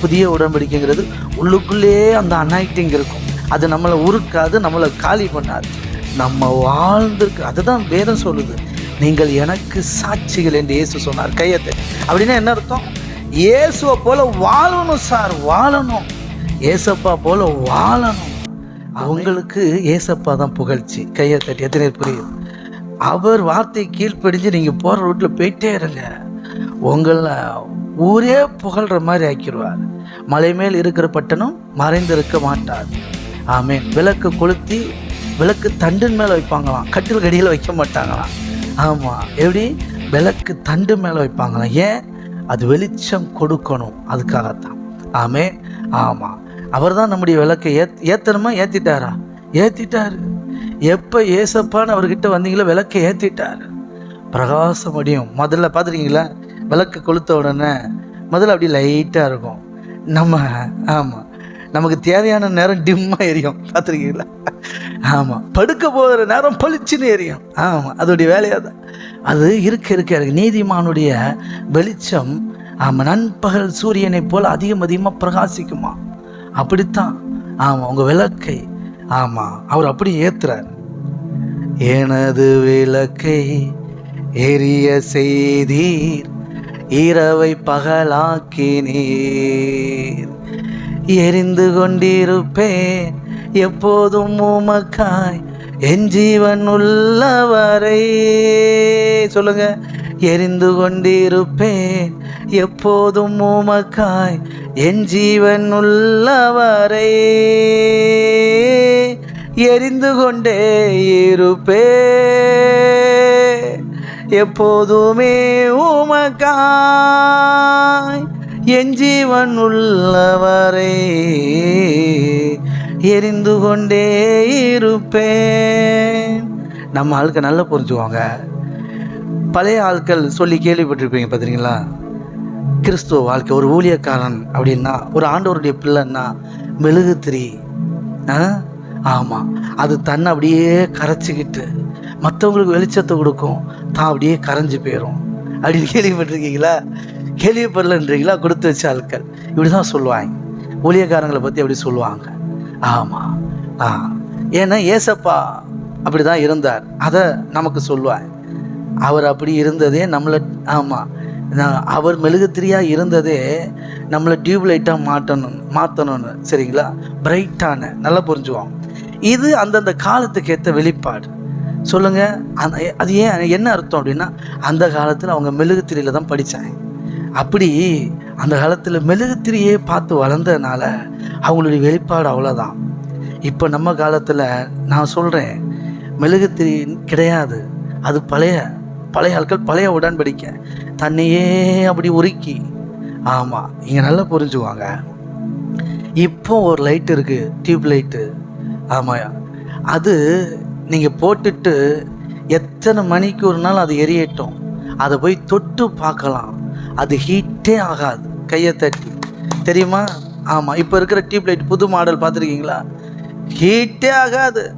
புதிய உடன்படிக்கைங்கிறது உள்ளுக்குள்ளேயே அந்த அனாயிட்டிங் இருக்கும். அது நம்மளை உருக்காது நம்மளை காலி பண்ணாது. நம்ம வாழ்ந்திருக்கு அதுதான் வேதம் சொல்லுது. நீங்கள் எனக்கு சாட்சிகள் என்று இயேசு சொன்னார் கையத்தை அப்படின்னா என்ன அர்த்தம்? இயேசுவை போல வாழணும் சார் வாழணும். ஏசப்பா போல வாழணும். அவங்களுக்கு ஏசப்பா தான் புகழ்ச்சி. கையை தட்டி எத்தனை புரியுது? அவர் வார்த்தை கீழ்ப்படிஞ்சு நீங்கள் போகிற ரூட்டில் போயிட்டே இருங்க. உங்களை ஊரே புகழ்கிற மாதிரி ஆக்கிடுவார் மலை மேல் இருக்கிற பட்டணம் மறைந்திருக்க மாட்டார். ஆமேன். விளக்கு கொளுத்தி விளக்கு தண்டின் மேலே வைப்பாங்களாம். கட்டில் கடியில் வைக்க மாட்டாங்களாம். ஆமாம் எப்படி? விளக்கு தண்டு மேலே வைப்பாங்களாம். ஏன்? அது வெளிச்சம் கொடுக்கணும். அதுக்காகத்தான். ஆமே. ஆமாம் அவர் தான் நம்முடைய விளக்கை ஏத் ஏற்றணுமா ஏற்றிட்டாரா ஏற்றிட்டாரு எப்போ ஏசப்பான்னு அவர்கிட்ட வந்தீங்களோ விளக்கை ஏற்றிட்டாரு பிரகாசம் அடியும். முதல்ல பார்த்துருக்கீங்களா? விளக்கு கொளுத்த உடனே முதல்ல அப்படி லைட்டாக இருக்கும். நம்ம ஆமாம் நமக்கு தேவையான நேரம் டிம்மாக எரியும். பார்த்துருக்கீங்களா? ஆமாம் படுக்க போகிற நேரம் பளிச்சுன்னு எரியும். ஆமாம் அதோடைய வேலையாக தான் அது இருக்க இருக்க இருக்கு. நீதிமானுடைய வெளிச்சம் ஆமாம் நண்பகல் சூரியனைப் போல் அதிகம் அதிகமாக பிரகாசிக்குமா? அப்படித்தான். ஆமாம் உங்கள் விளக்கை ஆமாம் அவர் அப்படி ஏத்துறார். எனது விளக்கை எரிய செய்தீர். இரவை பகலாக்கினீர். எரிந்து கொண்டிருப்பேன் எப்போதும் உமக்காய் என் ஜீவன் உள்ளவரை. சொல்லுங்க எரிந்து கொண்டிருப்பேன் எப்போதும் உமக்காய் என் ஜீவன் உள்ளவரை. எரிந்து கொண்டே இருப்பே எப்போதுமே உமக்காய். என் ஜீவன் உள்ளவரே எரிந்து கொண்டே இருப்பேன். நம்ம ஆளுக்கு நல்லா புரிஞ்சுவாங்க பழைய ஆட்கள் சொல்லி கேள்விப்பட்டிருப்பீங்க பார்த்துருங்களா கிறிஸ்துவ வாழ்க்கை ஒரு ஊழியக்காரன் அப்படின்னா ஒரு ஆண்டவருடைய பிள்ளைன்னா மெழுகுத்திரி. ஆ? ஆமாம் அது தன்னை அப்படியே கரைச்சிக்கிட்டு மற்றவங்களுக்கு வெளிச்சத்தை கொடுக்கும். தான் அப்படியே கரைஞ்சு போயிடும் அப்படின்னு கேள்விப்பட்டிருக்கீங்களா? கேள்விப்படலன்றீங்களா? கொடுத்து வச்ச ஆட்கள். இப்படி தான் சொல்லுவாங்க. ஊழியக்காரங்களை பற்றி அப்படி சொல்லுவாங்க. ஆமாம் ஆ. ஏன்னா ஏசப்பா அப்படி தான் இருந்தார். அதை நமக்கு சொல்லுவாங்க. அவர் அப்படி இருந்ததே நம்மளை ஆமாம் நான் அவர் மெழுகுத்திரியாக இருந்ததே நம்மளை டியூப் லைட்டாக மாட்டணும் மாற்றணும்னு சரிங்களா? பிரைட்டான நல்லா புரிஞ்சுவோம் இது அந்தந்த காலத்துக்கு ஏற்ற வெளிப்பாடு. சொல்லுங்கள் அந்த அது ஏன் என்ன அர்த்தம் அப்படின்னா அந்த காலத்தில் அவங்க மெழுகுத்திரியில் தான் படித்தாங்க அப்படி அந்த காலத்தில் மெழுகுத்திரியே பார்த்து வளர்ந்ததுனால அவங்களுடைய வெளிப்பாடு அவ்வளோதான் இப்போ நம்ம காலத்தில் நான் சொல்கிறேன் மெழுகுத்திரி கிடையாது. அது பழைய பழைய ஆட்கள் பழைய உடன்படிக்க. தன்னையே அப்படி உருக்கி. ஆமாம் இங்கே நல்லா புரிஞ்சுவாங்க இப்போ ஒரு லைட் இருக்குது டியூப் லைட்டு. ஆமாம் அது நீங்கள் போட்டுட்டு எத்தனை மணிக்கு ஒரு நாள் அது எரியட்டும்? அதை போய் தொட்டு பார்க்கலாம். அது ஹீட்டே ஆகாது. கையை தட்டி. தெரியுமா? ஆமாம் இப்போ இருக்கிற டியூப் லைட் புது மாடல் பார்த்துருக்கீங்களா? ஹீட்டே ஆகாது.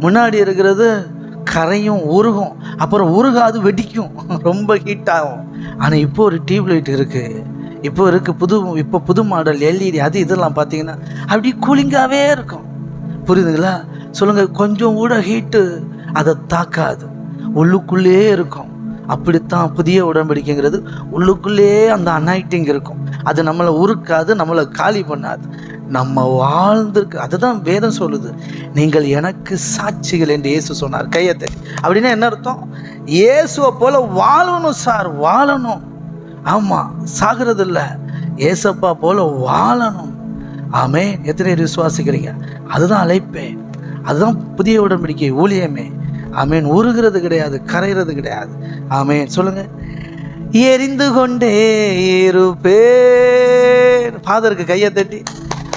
முன்னாடி இருக்கிறது கரையும் உருகும். அப்புறம் உருகாது வெடிக்கும். ரொம்ப ஹீட் ஆகும். ஆனால் இப்போ ஒரு டியூப் லைட் இருக்குது இப்போ இருக்குது புது இப்போ புது மாடல் எல்இடி அது இதெல்லாம் பார்த்தீங்கன்னா அப்படி கூலிங்காகவே இருக்கும். புரியுதுங்களா? சொல்லுங்கள் கொஞ்சம் கூட ஹீட்டு அதை தாக்காது. உள்ளுக்குள்ளே இருக்கும். அப்படித்தான் புதிய உடன்படிக்கைங்கிறது. உள்ளுக்குள்ளேயே அந்த அனாயிட்டிங் இருக்கும். அது நம்மளை உருக்காது நம்மளை காலி பண்ணாது. நம்ம வாழ்ந்திருக்கு. அதுதான் வேதம் சொல்லுது. நீங்கள் எனக்கு சாட்சிகள் என்று இயேசு சொன்னார். கையத்தை அப்படின்னா என்ன அர்த்தம்? இயேசுவை போல வாழணும் சார். வாழணும். ஆமாம் சாகிறது இல்லை ஏசப்பா போல வாழணும். ஆமே எத்தனை விசுவாசிக்கிறீங்க? அதுதான் அழைப்பேன் அதுதான் புதிய உடன்படிக்கை ஊழியமே. ஆமேன். உருகிறது கிடையாது கரைகிறது கிடையாது. ஆமேன். சொல்லுங்க. எரிந்து கொண்டே இருப்பேன். ஃபாதருக்கு கையை தட்டி.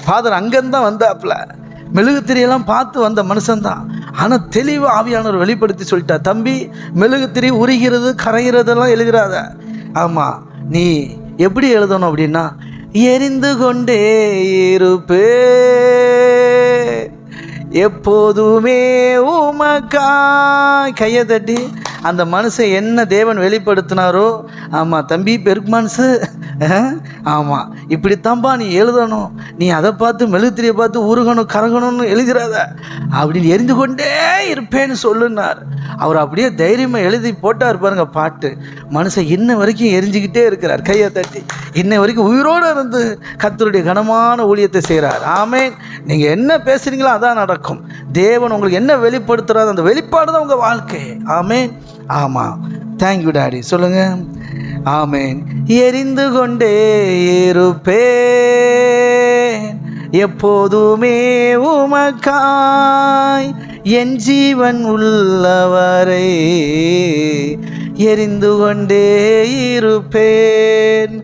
ஃபாதர் அங்கேருந்தான் வந்தாப்புல. மெழுகுத்திரியெல்லாம் பார்த்து வந்த மனுஷன்தான். ஆனால் தெளிவு ஆவியானவர் வெளிப்படுத்தி சொல்லிட்டா தம்பி மெழுகுத்திரி உருகிறது கரைகிறதெல்லாம் எழுதுறாத ஆமாம் நீ எப்படி எழுதணும் அப்படின்னா எரிந்து கொண்டே இருப்பே எப்போதுமே உமக்கா கையை தட்டி அந்த மனுஷன் என்ன தேவன் வெளிப்படுத்தினாரோ? ஆமாம் தம்பி பெருமான்ஸு ஆமாம் இப்படித்தான்ப்பா நீ எழுதணும். நீ அதை பார்த்து மெழுகுத்திரியை பார்த்து உருகணும் கரகணும்னு எழுதிடாத அப்படின்னு எரிந்து கொண்டே இருப்பேன்னு சொல்லுனார். அவர் அப்படியே தைரியமாக எழுதி போட்டார் பாருங்க பாட்டு. மனுஷன் இன்ன வரைக்கும் எரிஞ்சுக்கிட்டே இருக்கிறார் கையை தட்டி. இன்ன வரைக்கும் உயிரோடு இருந்து கத்தருடைய கனமான ஊழியத்தை செய்கிறார். ஆமே நீங்கள் என்ன பேசுகிறீங்களோ அதான் நடக்கும். தேவன் உங்களுக்கு என்ன வெளிப்படுத்துறாரு அந்த வெளிப்பாடு தான் உங்கள் வாழ்க்கை. ஆமே ஆமாம் தேங்க்யூ டாடி சொல்லுங்கள் ஆமேன் எரிந்து கொண்டே இருப்பேன். எப்போதுமே உமக்காய். என் ஜீவன் உள்ளவரை. எரிந்து கொண்டே இருப்பேன்.